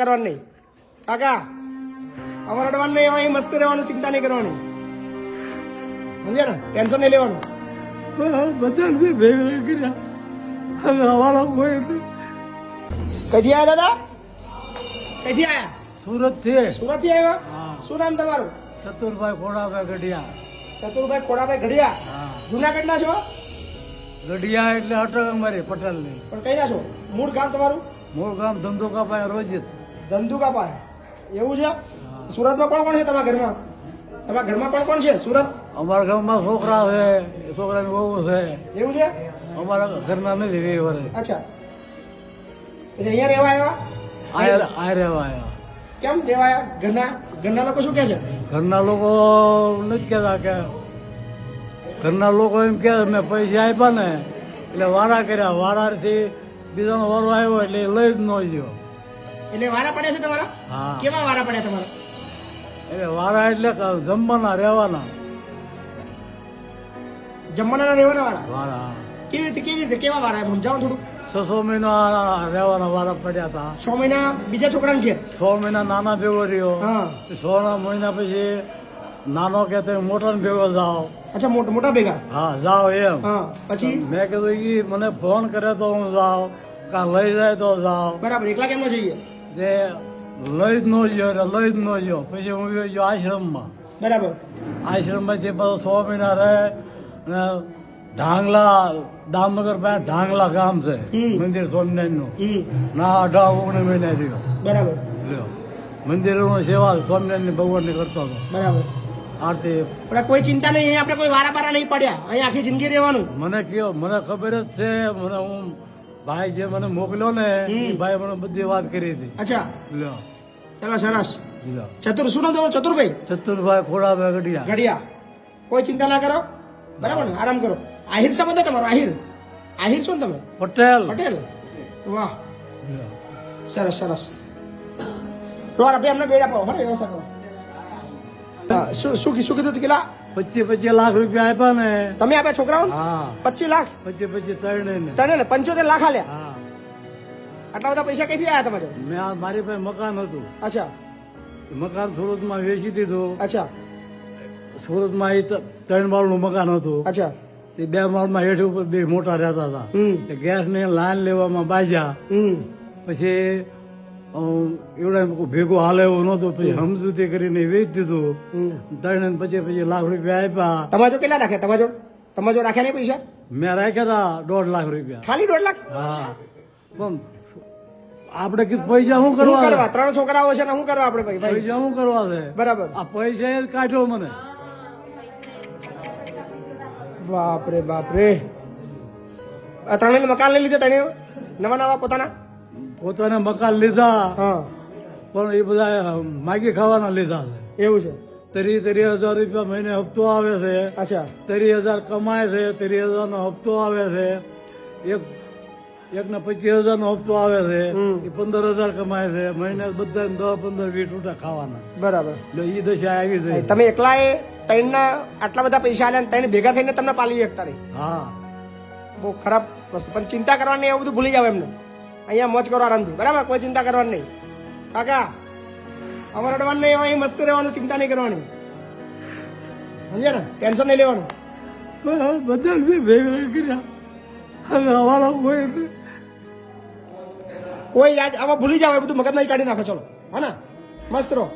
કરવાનું. નહીં કાકા અમારે અડવાનું નહીં અહીં મસ્ત રહેવાનું ચિંતા નહીં કરવાની. સમજ્યા ને? ટેન્શન નહીં લેવાનું. બધાને ભેગા કર્યા હવે અમારા કોઈ નથી. આવ્યા દાદા? કઈથી આવ્યા સુરત છે સુરતથી આવ્યા શું નામ તમારું? ચતુરભાઈ ખોડાભાઈ ગઢિયા ચતુરભાઈ ખોડાભાઈ ગઢિયા જુનાગઢ ના છો? ગઢિયા એટલે અટક અમારી પટેલની. પણ કઈ ના છો? મૂળ ગામ તમારું? મૂળ ગામ ધંધો ધંધુકાભાઈ રોજિત ધંધુકા પાસે એવું છે? સુરતમાં કોણ કોણ છે તમારા ઘરમાં? તમારા ઘરમાં કોણ કોણ છે સુરત? અમારા ગામમાં છોકરા છે છોકરાની બહુ છે. એવું છે? અમારા ઘરના નથી વે વરે અચ્છા. અહીંયા રહેવા આવ્યા? આ રહેવા આવ્યા. કેમ રહેવા ઘરના ઘરના લોકો શું કહે છે? ઘરના લોકો નથી કહેતા કે ઘરના લોકો એમ કે મેં પૈસા આપ્યા ને એટલે વારા કર્યા. વારાથી બીજાનો વારો આવ્યો એટલે લઈ જ ન ગયો. એટલે વારા પડ્યા છે તમારા? હા. કેવા વારા પડ્યા તમારા? એટલે વારા એટલે જમવાના રહેવાના. જમવાના રહેવાના વારા? વારા. કેવી રીતે કેવી રીતે કેવા વારા? સમજાવો થોડું. છસો મહિના રહેવાના વારા પડ્યા હતા. છ મહિના બીજા છોકરાને ઘેર? છ મહિના નાના ભેગો રહ્યો. હા. છ ના મહિના પછી નાનો કે તમે મોટા ભેગો જાઓ. અચ્છા મોટા ભેગા? હા જાઓ એમ. પછી? મેં કીધું મને ફોન કરે તો હું જાઉં. કા લઈ જાય તો જાઓ બરાબર એકલા કેમ જઈએ? તે લઈ જ ન ગયો લઈ જ ન ગયો પછી હું ગયો આશ્રમમાં. બરાબર. આશ્રમમાંથી પાછો છ મહિના રહે અને ઢાંગલા દામનગર પાસે ઢાંગલા ગામ છે. મંદિર સ્વામિનારાયણનું. ના અઢાર ઓગણીસ મહિના રહ્યો બરાબર. લ્યો મંદિરોની સેવા સ્વામિનારાયણ ભગવાનની કરતો હતો. બરાબર. આરતી. પણ કોઈ ચિંતા નહીં આપણે કોઈ વારા બારા નહીં પડ્યા. અહીંયા આખી જિંદગી રહેવાનું. મને કયો મને ખબર જ છે મને હું ભાઈ જે મને મોકલ્યો ને એ ભાઈ મને બધી વાત કરી હતી. અચ્છા. લો. ચલો સરસ. લો. ચતુર શું નામ તમારું? ચતુરભાઈ? ચતુરભાઈ ખોડાભાઈ ગઢિયા. ગઢિયા. કોઈ ચિંતા ના કરો. બરાબર ને? આરામ કરો. આહિર સંબંધ તમારો? આહિર. આહિર શું તમે? પટેલ. પટેલ. વાહ. સરસ સરસ. તમારા ભાઈ અમને બેડા પાડો હરે વ્યવસ્થા કરો. હા, શું શું શું કીધું તું? કેટલા? પચીસ પચીસ લાખ રૂપિયા આપ્યા ને. તમે આપ્યા છોકરાઓ? હા. પચીસ લાખ? પચીસ પચીસ ત્રણે ને. તને ને પંચોતેર લાખ આલ્યા? હા. આટલા બધા પૈસા કઈથી આવ્યા તમારે? મેં મારી પાસે મકાન હતું. અચ્છા. મકાન સુરતમાં વેચી દીધું. અચ્છા. સુરતમાં એ ત્રણ માળનું મકાન હતું. અચ્છા. તે બે માળમાં હેઠ ઉપર બે મોટા રહેતા હતા. ગેસ તે ગેસની લાઈન લેવામાં બાજ્યા. પછી એવડા ભેગો હાલે એવો નતો પછી સમજૂતી કરીને વેચી દીધું. ત્રણ પછી પછી લાખ રૂપિયા આપ્યા. તમારે કેટલા રાખ્યા તમારે જો તમારે રાખ્યા નહીં પૈસા? મેં રાખ્યા હતા દોઢ લાખ રૂપિયા. ખાલી દોઢ લાખ? હા. પણ આપણે કીધું પૈસા શું કરવા ત્રણ છોકરાઓ છે ને શું કરવા આપણે પૈસા શું કરવા છે? બરાબર. આ પૈસા જ કાઢ્યો મને. બાપરે બાપરે. ત્રણેય મકાન લઈ લીધા ત્રણેય નવા નવા પોતાના? પોતાને મકાન લીધા. પણ એ બધા માગી ખાવાના લીધા છે. એવું છે. તરી તરી હજાર રૂપિયા મહિને હપ્તો આવે છે. અચ્છા. તરી હજાર કમાય છે તરી હજાર નો હપ્તો આવે છે. એક એક ને પચીસ હજાર નો હપ્તો આવે છે. એ પંદર હજાર કમાય છે. મહિને બધા દસ પંદર વીસ રૂપિયા ખાવાના. બરાબર. એટલે એ દશા આવી છે. તમે એકલા એ ત્રણના આટલા બધા પૈસા આલ્યા ત્રણ ભેગા થઈને તમને પાલી એક નહીં હા. બહુ ખરાબ વસ્તુ. પણ ચિંતા કરવાની એવું બધું ભૂલી જાવ એમને. અહીંયા મોજ કરવા રાંધું. બરાબર? કોઈ ચિંતા કરવાની નહીં. કાકા, અમારે અડવાનું નહીં અહીં મસ્ત રહેવાનું, ચિંતા નહીં કરવાની. સમજે ને? ટેન્શન નહીં લેવાનું. કોઈ યાદ આમાં ભૂલી જાવ, એ બધું મગજમાં કાઢી નાખો, ચલો. હા ને? મસ્ત રહો.